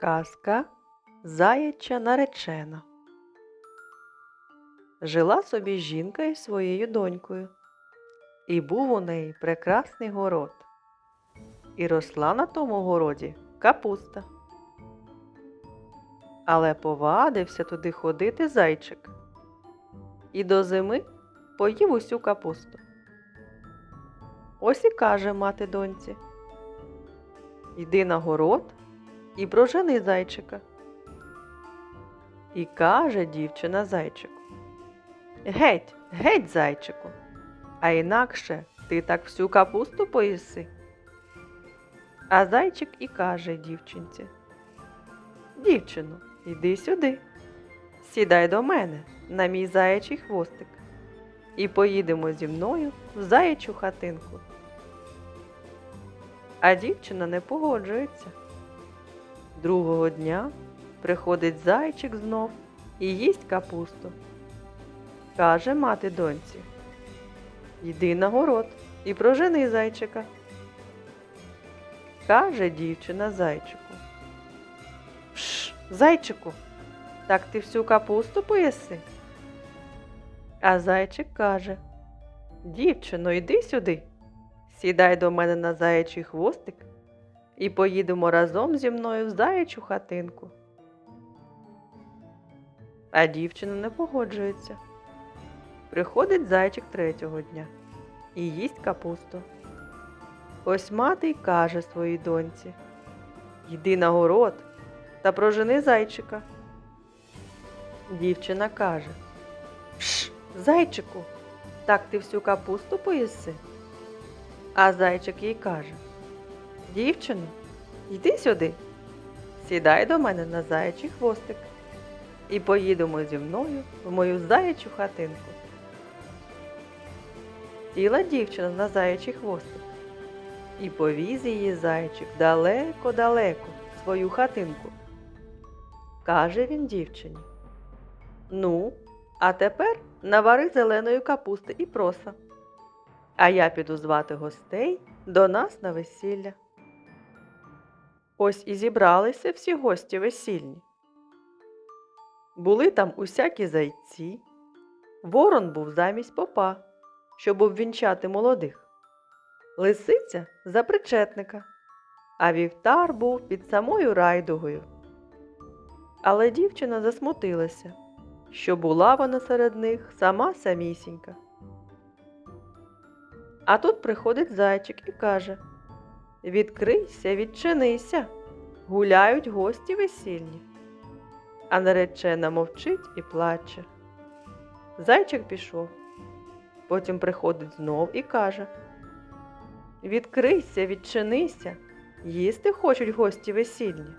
Казка Заяча наречена. Жила собі жінка із своєю донькою, і був у неї прекрасний город. І росла на тому городі капуста. Але повадився туди ходити зайчик. І до зими поїв усю капусту. Ось і каже мати доньці. Йди на город і прожени зайчика. І каже дівчина зайчику. Геть, геть, зайчику, а інакше ти так всю капусту поїси. А зайчик і каже дівчинці. Дівчино, йди сюди. Сідай до мене на мій заячий хвостик і поїдемо зі мною в заячу хатинку. А дівчина не погоджується. Другого дня приходить зайчик знов і їсть капусту. Каже мати доньці. Йди на город і прожени зайчика. Каже дівчина зайчику. Пш, зайчику, так ти всю капусту поїси? А зайчик каже Дівчино, йди сюди. Сідай до мене на заячий хвостик і поїдемо разом зі мною в заячу хатинку. А дівчина не погоджується. Приходить зайчик третього дня і їсть капусту. Ось мати й каже своїй доньці Йди на город та прожени зайчика. Дівчина каже Пш, зайчику, так ти всю капусту поїси? А зайчик їй каже Дівчино, йди сюди, сідай до мене на заячий хвостик і поїдемо зі мною в мою заячу хатинку. Сіла дівчина на заячий хвостик і повіз її зайчик далеко-далеко в свою хатинку. Каже він дівчині. Ну, а тепер навари зеленої капусти і проса. А я піду звати гостей до нас на весілля. Ось і зібралися всі гості весільні. Були там усякі зайці. Ворон був замість попа, щоб обвінчати молодих. Лисиця за причетника, а вівтар був під самою райдугою. Але дівчина засмутилася, що була вона серед них сама самісінька. А тут приходить зайчик і каже Відкрийся, відчинися, гуляють гості весільні. А наречена мовчить і плаче. Зайчик пішов. Потім приходить знов і каже Відкрийся, відчинися, їсти хочуть гості весільні.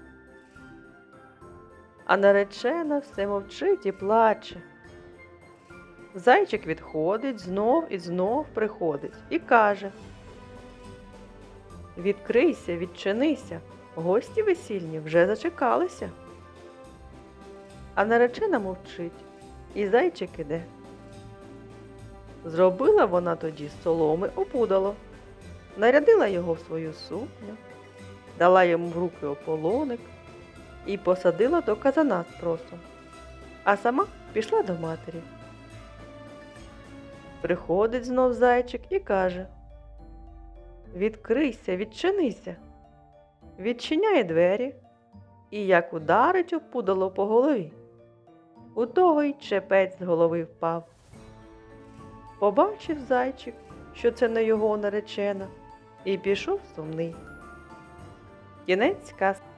А наречена все мовчить і плаче. Зайчик відходить, знов і знов приходить і каже Відкрийся, відчинися, гості весільні вже зачекалися. А наречена мовчить, і зайчик іде. Зробила вона тоді з соломи опудало, нарядила його в свою сукню, дала йому в руки ополоник. І посадила до казана з просом, а сама пішла до матері. Приходить знов зайчик і каже Відкрийся, відчинися. Відчиняє двері і як ударить опудало по голові. У того й чепець з голови впав. Побачив зайчик, що це не його наречена, і пішов сумний. Кінець казки.